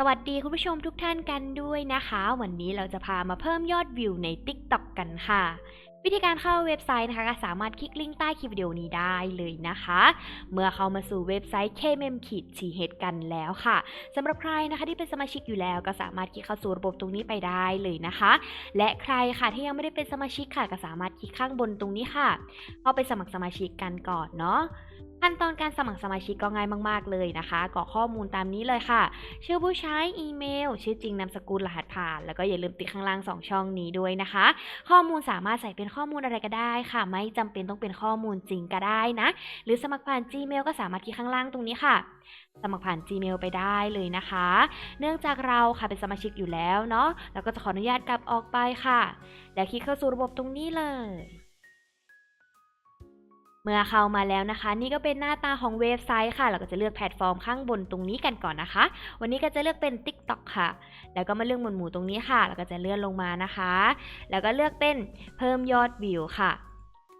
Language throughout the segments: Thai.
สวัสดีคุณผู้ชมทุกท่านกันด้วยนะคะ วันนี้เราจะพามาเพิ่มยอดวิวใน TikTok กันค่ะ วิธีการเข้าเว็บไซต์นะคะก็สามารถคลิกลิงก์ใต้คลิปวิดีโอนี้ได้เลยนะคะ เมื่อเข้ามาสู่เว็บไซต์ KMM ขีดชีเฮดกันแล้วค่ะสำหรับใครนะคะที่เป็นสมาชิกอยู่แล้ว ก็สามารถคลิกเข้าสู่ระบบตรงนี้ไปได้เลยนะคะ และใครค่ะที่ยังไม่ได้เป็นสมาชิกค่ะ ก็สามารถคลิกข้างบนตรงนี้ค่ะ เข้าไปสมัครสมาชิกกันก่อนเนาะ ขั้นตอนการสมัครสมาชิกก็ง่ายมาก ๆ เลยนะคะกรอกข้อมูลตามนี้เลยค่ะ ชื่อผู้ใช้ อีเมล ชื่อจริง นามสกุล รหัสผ่าน แล้วก็อย่าลืมติดข้างล่าง 2 ช่องนี้ด้วยนะคะ ข้อมูลสามารถใส่เป็นข้อมูลอะไรก็ได้ค่ะ ไม่จำเป็นต้องเป็นข้อมูลจริงก็ได้นะ หรือสมัครผ่าน Gmail ก็สามารถคลิกข้างล่างตรงนี้ค่ะ สมัครผ่าน Gmail ไปได้เลยนะคะ เนื่องจากเราค่ะเป็นสมาชิกอยู่แล้วเนาะ เราก็จะขออนุญาตกลับออกไปค่ะ แล้วคลิกเข้าสู่ระบบตรงนี้เลย มื่อเข้ามาแล้วนะคะ นี่ก็เป็นหน้าตาของเว็บไซต์ค่ะ เราก็จะเลือกแพลตฟอร์มข้างบนตรงนี้กันก่อนนะคะ วันนี้ก็จะเลือกเป็น TikTok ค่ะ แล้วก็มาเลือกหมวดหมู่ตรงนี้ค่ะแล้วก็จะเลื่อนลงมานะคะ แล้วก็เลือกเป็นเพิ่มยอดวิวค่ะ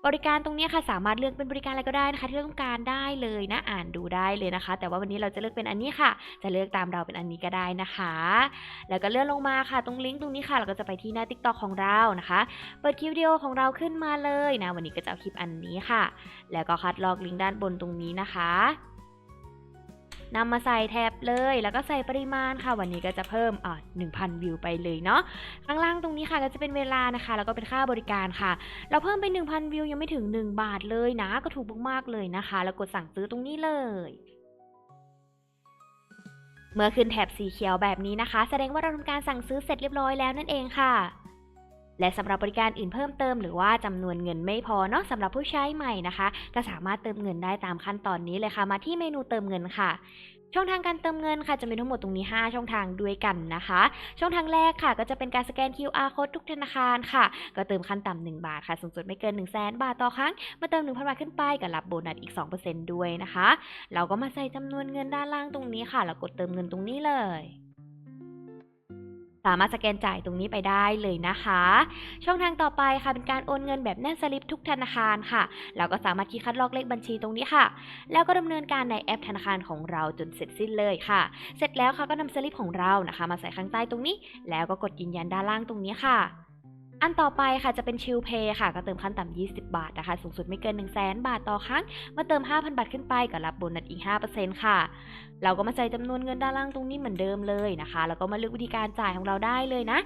บริการตรงนี้ค่ะสามารถเลือกเป็นบริการอะไรก็ได้นะคะ ที่เราต้องการได้เลยนะอ่านดูได้เลยนะคะ แต่ว่าวันนี้เราจะเลือกเป็นอันนี้ค่ะ จะเลือกตามเราเป็นอันนี้ก็ได้นะคะ แล้วก็เลื่อนลงมาค่ะ ตรงลิงก์ตรงนี้ค่ะ เราก็จะไปที่หน้า TikTok ของเรานะคะ เปิดคลิปวิดีโอของเราขึ้นมาเลยนะวันนี้ก็จะเอาคลิปอันนี้ค่ะ แล้วก็คัดลอกลิงก์ด้านบนตรงนี้นะคะ นำมาใส่แท็บเลย แล้วก็ใส่ปริมาณค่ะ วันนี้ก็จะเพิ่มอ่า1,000 วิวไปเลยเนาะข้างล่างตรงนี้ค่ะก็จะเป็นเวลานะคะ แล้วก็เป็นค่าบริการค่ะ เราเพิ่มไป 1,000 วิวยังไม่ถึง 1 บาทเลยนะ ก็ถูกมากๆเลยนะคะ แล้วกดสั่งซื้อตรงนี้เลยเมื่อขึ้นแถบสีเขียวแบบนี้นะคะ แสดงว่าเราทำการสั่งซื้อเสร็จเรียบร้อยแล้วนั่นเองค่ะ และสำหรับบริการอื่นเพิ่มเติมหรือว่าจำนวนเงินไม่พอเนาะสำหรับผู้ใช้ใหม่นะคะ ก็สามารถเติมเงินได้ตามขั้นตอนนี้เลยค่ะ มาที่เมนูเติมเงินค่ะช่องทางการเติมเงินค่ะจะมีทั้งหมดตรงนี้ 5 ช่องทางด้วยกันนะคะ ช่องทางแรกค่ะ ก็จะเป็นการสแกน QR code ทุกธนาคารค่ะ ก็เติมขั้นต่ำ1บาทค่ะ สูงสุดไม่เกิน 1 0 0 0 0แบาทต่อครั้ง มาเติม 1,000 บาทขึ้นไปก็รับโบนัสอีก 2%ด้วยนะคะ เราก็มาใส่จำนวนเงินด้านล่างตรงนี้ค่ะ แล้วกดเติมเงินตรงนี้เลย สามารถสแกนจ่ายตรงนี้ไปได้เลยนะคะ ช่องทางต่อไปค่ะเป็นการโอนเงินแบบแนบสลิปทุกธนาคารค่ะเราก็สามารถคีย์คัดลอกเลขบัญชีตรงนี้ค่ะ แล้วก็ดำเนินการในแอปธนาคารของเราจนเสร็จสิ้นเลยค่ะ เสร็จแล้วค่ะก็นำสลิปของเรานะคะ มาใส่ข้างใต้ตรงนี้ แล้วก็กดยืนยันด้านล่างตรงนี้ค่ะ อันต่อไปค่ะจะเป็นชิลเพย์ค่ะ ก็เติมขั้นต่ำ 20 บาทนะคะ สูงสุดไม่เกิน 1 0 0 0 0 0บาทต่อครั้ง มาเติม 5,000 บาทขึ้นไปก็รับโบนัสอีก 5%ค่ะ เราก็มาใส่จำนวนเงินด้านล่างตรงนี้เหมือนเดิมเลยนะคะ แล้วก็มาเลือกวิธีการจ่ายของเราได้เลยนะ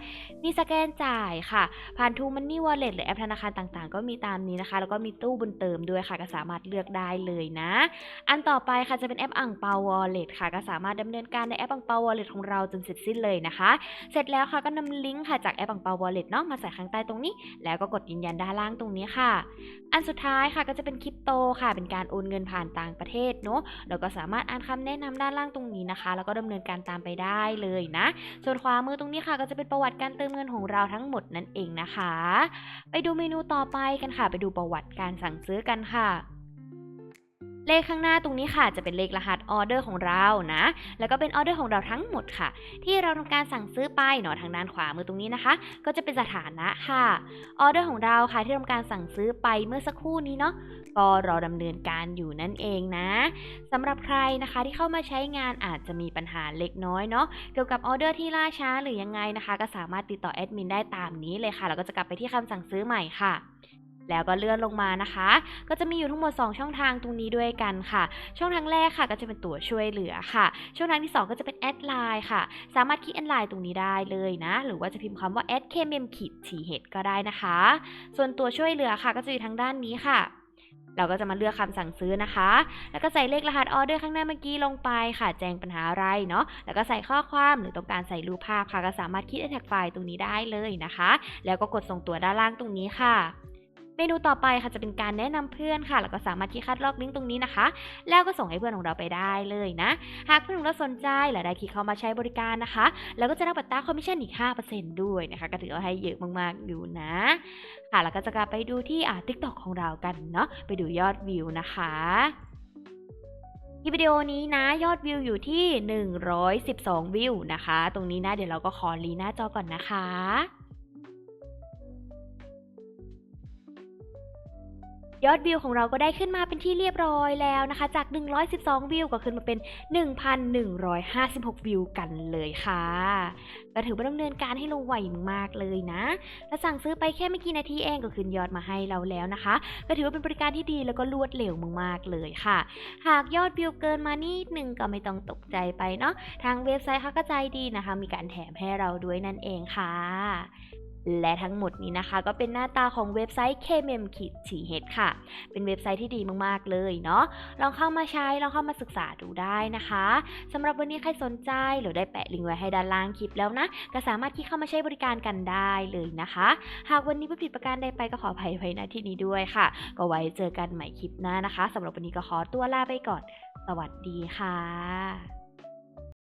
มีสแกนจ่ายค่ะ ผ่านทูมันนี่วอลเล็ตหรือแอปธนาคารต่างๆ ก็มีตามนี้นะคะ แล้วก็มีตู้บุญเติมด้วยค่ะ ก็สามารถเลือกได้เลยนะ อันต่อไปค่ะจะเป็นแอปอ่างเปาวอลเล็ตค่ะ ก็สามารถดำเนินการในแอปอ่างเปาวอลเล็ตของเราจนเสร็จสิ้นเลยนะคะ เสร็จแล้วค่ะก็นำลิงก์ค่ะจากแอปอ่างเปาวอลเล็ตเนาะมาใส่ขางใต้ตรงนี้ แล้วก็กดยืนยันด้านล่างตรงนี้ค่ะ อันสุดท้ายค่ะก็จะเป็นคริปโตค่ะ เป็นการโอนเงินผ่านต่างประเทศเนาะเราก็สามารถอ่านคำแนะนำด้านล่างตรงนี้นะคะ แล้วก็ดำเนินการตามไปได้เลยนะ ส่วนขวามือตรงนี้ค่ะ ก็จะเป็นประวัติการเติมเงินของเราทั้งหมดนั่นเองนะคะ ไปดูเมนูต่อไปกันค่ะ ไปดูประวัติการสั่งซื้อกันค่ะ เลขข้างหน้าตรงนี้ค่ะจะเป็นเลขรหัสออเดอร์ของเรานะ แล้วก็เป็นออเดอร์ของเราทั้งหมดค่ะ ที่เราทำการสั่งซื้อไปเนาะทางด้านขวามือตรงนี้นะคะ ก็จะเป็นสถานะค่ะออเดอร์ของเราค่ะที่ทำการสั่งซื้อไปเมื่อสักครู่นี้เนาะก็รอดำเนินการอยู่นั่นเองนะสำหรับใครนะคะที่เข้ามาใช้งานอาจจะมีปัญหาเล็กน้อยเนาะเกี่ยวกับออเดอร์ที่ล่าช้าหรือยังไงนะคะ ก็สามารถติดต่อแอดมินได้ตามนี้เลยค่ะแล้วก็จะกลับไปที่คำสั่งซื้อใหม่ค่ะ แล้วก็เลื่อนลงมานะคะ ก็จะมีอยู่ทั้งหมด 2 ช่องทางตรงนี้ด้วยกันค่ะ ช่องทางแรกค่ะ ก็จะเป็นตัวช่วยเหลือค่ะ ช่องทางที่ 2 ก็จะเป็นแอดไลน์ค่ะ สามารถคลิกแอดไลน์ตรงนี้ได้เลยนะ หรือว่าจะพิมพ์คำว่าแอดเคมขีดทีเฮดก็ได้นะคะ ส่วนตัวช่วยเหลือค่ะ ก็จะอยู่ทางด้านนี้ค่ะเราก็จะมาเลือกคำสั่งซื้อนะคะ แล้วก็ใส่เลขรหัสออเดอร์ข้างหน้าเมื่อกี้ลงไปค่ะ แจ้งปัญหาอะไรเนาะ แล้วก็ใส่ข้อความหรือต้องการใส่รูปภาพค่ะ ก็สามารถคลิกแท็กไฟล์ตรงนี้ได้เลยนะคะ แล้วก็กดส่งตัวด้านล่างตรงนี้ค่ะ มนูต่อไปค่ะจะเป็นการแนะนำเพื่อนค่ะ แล้วก็สามารถที่คัดลอกลิงก์ตรงนี้นะคะ แล้วก็ส่งให้เพื่อนของเราไปได้เลยนะ หากเพื่อนของเราสนใจและได้คลิกเข้ามาใช้บริการนะคะ แล้วก็จะรับบัตรตาคอมมิชชั่นอีก 5%ด้วยนะคะ ก็ถือว่าให้เยอะมากๆอยู่นะ ค่ะ แล้วก็จะกลับไปดูที่อ่า TikTok ของเรากันเนาะ ไปดูยอดวิวนะคะที่วิดีโอนี้นะยอดวิวอยู่ที่ 112 วิวนะคะ ตรงนี้นะเดี๋ยวเราก็ขอรีหน้าจอก่อนนะคะ ยอดวิวของเราก็ได้ขึ้นมาเป็นที่เรียบร้อยแล้วนะคะ จาก 112 วิวก็ขึ้นมาเป็น 1,156 วิวกันเลยค่ะก็ถือว่าดำเนินการให้เราไวมากเลยนะและสั่งซื้อไปแค่ไม่กี่นาทีเองก็ขึ้นยอดมาให้เราแล้วนะคะ ก็ถือว่าเป็นบริการที่ดีแล้วก็รวดเร็วมากๆเลยค่ะ หากยอดวิวเกินมานิดนึงก็ไม่ต้องตกใจไปเนาะทางเว็บไซต์เขาก็ใจดีนะคะ มีการแถมให้เราด้วยนั่นเองค่ะ และทั้งหมดนี้นะคะ ก็เป็นหน้าตาของเว็บไซต์ KMM ขีดฉีเฮดค่ะ เป็นเว็บไซต์ที่ดีมากๆเลยเนาะลองเข้ามาใช้ ลองเข้ามาศึกษาดูได้นะคะสำหรับวันนี้ใครสนใจหรือได้แปะลิงก์ไว้ให้ด้านล่างคลิปแล้วนะ ก็สามารถคลิกเข้ามาใช้บริการกันได้เลยนะคะ หากวันนี้ผู้ผิดประการใดไปก็ขออภัยไว้ณที่นี้ด้วยค่ะ ก็ไว้เจอกันใหม่คลิปหน้านะคะสำหรับวันนี้ก็ขอตัวลาไปก่อน สวัสดีค่ะ